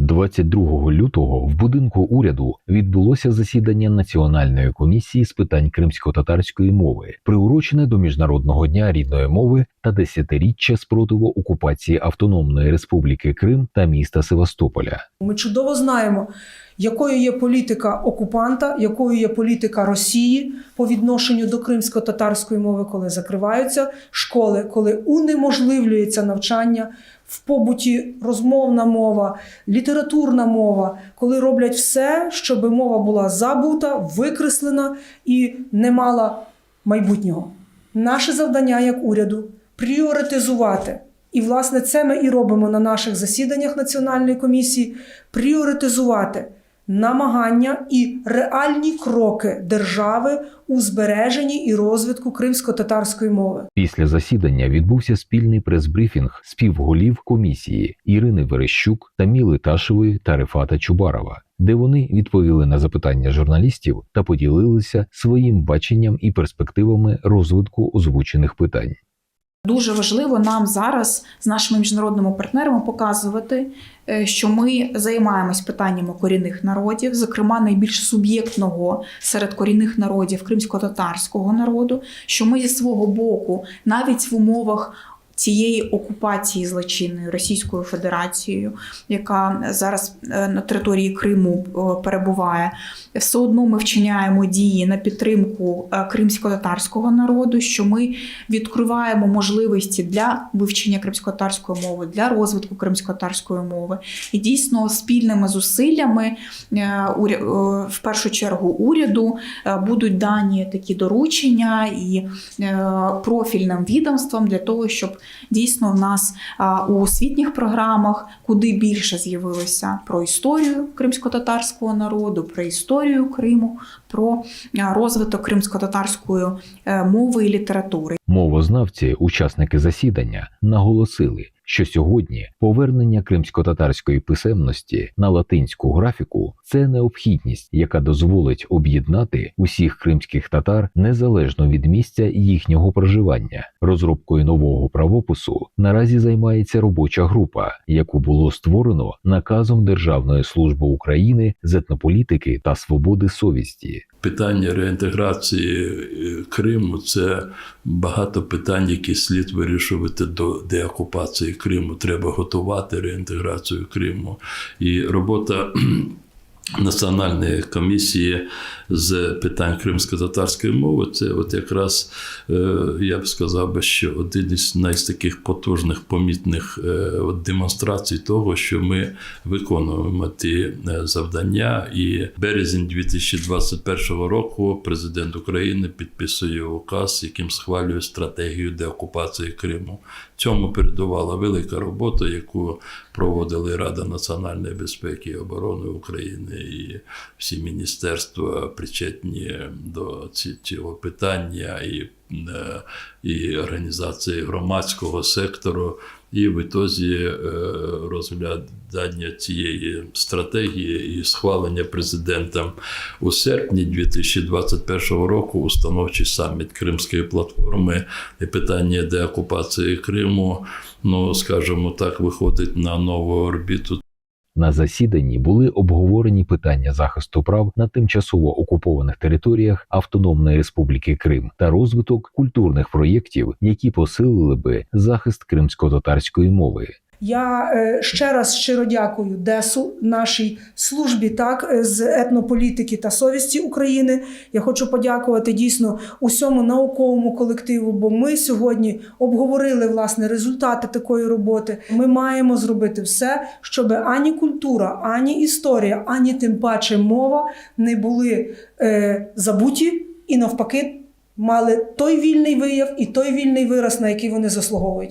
22 лютого в будинку уряду відбулося засідання Національної комісії з питань кримсько-татарської мови, приурочене до Міжнародного дня рідної мови та десятиріччя спротиву окупації Автономної Республіки Крим та міста Севастополя. Ми чудово знаємо, якою є політика окупанта, якою є політика Росії по відношенню до кримсько-татарської мови, коли закриваються школи, коли унеможливлюється навчання в побуті розмовна мова, літературна мова, коли роблять все, щоб мова була забута, викреслена і не мала майбутнього. Наше завдання як уряду пріоритизувати. І, власне, це ми і робимо на наших засіданнях Національної комісії пріоритизувати намагання і реальні кроки держави у збереженні і розвитку кримсько-татарської мови. Після засідання відбувся спільний прес-брифінг співголів комісії Ірини Верещук, Таміли Ташевої та Рефата Чубарова, де вони відповіли на запитання журналістів та поділилися своїм баченням і перспективами розвитку озвучених питань. Дуже важливо нам зараз з нашими міжнародними партнерами показувати, е, що ми займаємось питаннями корінних народів, зокрема найбільш суб'єктного серед корінних народів кримсько-татарського народу. Що ми зі свого боку, навіть в умовах цієї окупації злочинної Російською Федерацією, яка зараз е, на території Криму е, перебуває, все одно ми вчиняємо дії на підтримку е, кримсько-татарського народу, що ми відкриваємо можливості для вивчення кримсько-татарської мови, для розвитку кримсько-татарської мови. І дійсно спільними зусиллями в першу чергу уряду будуть дані такі доручення і профільним відомствам для того, щоб дійсно в нас у освітніх програмах куди більше з'явилося про історію кримсько-татарського народу, про історію Криму, про розвиток кримсько-татарської е, мови і літератури. Мовознавці, учасники засідання, наголосили, що сьогодні повернення кримсько-татарської писемності на латинську графіку це необхідність, яка дозволить об'єднати усіх кримських татар незалежно від місця їхнього проживання. Розробкою нового правопису наразі займається робоча група, яку було створено наказом Державної служби України з етнополітики та свободи совісті. Питання реінтеграції е, Криму це багато питань, які слід вирішувати до деокупації Криму. Треба готувати реінтеграцію Криму. І робота Національної комісії з питань кримсько-татарської мови це от якраз е, я б сказав би, що один із найстаких потужних помітних е, демонстрацій того, що ми виконуємо ті е, завдання. І березень 2021 року президент України підписує указ, яким схвалює стратегію деокупації Криму. Цьому передувала велика робота, яку проводили Рада національної безпеки і оборони України і всі міністерства причетні до цього питання, і, е, і організації громадського сектору. І в ітозі е, розглядання цієї стратегії і схвалення президентом у серпні 2021 року установчий саміт Кримської платформи і питання деокупації Криму, ну скажімо так, виходить на нову орбіту. На засіданні були обговорені питання захисту прав на тимчасово окупованих територіях Автономної Республіки Крим та розвиток культурних проєктів, які посилили би захист кримсько-татарської мови. Я е, ще раз щиро дякую ДЕСу, нашій службі так е, з етнополітики та совісті України. Я хочу подякувати дійсно усьому науковому колективу, бо ми сьогодні обговорили власне результати такої роботи. Ми маємо зробити все, щоб ані культура, ані історія, ані тим паче мова не були е, забуті і навпаки мали той вільний вияв і той вільний вираз, на який вони заслуговують.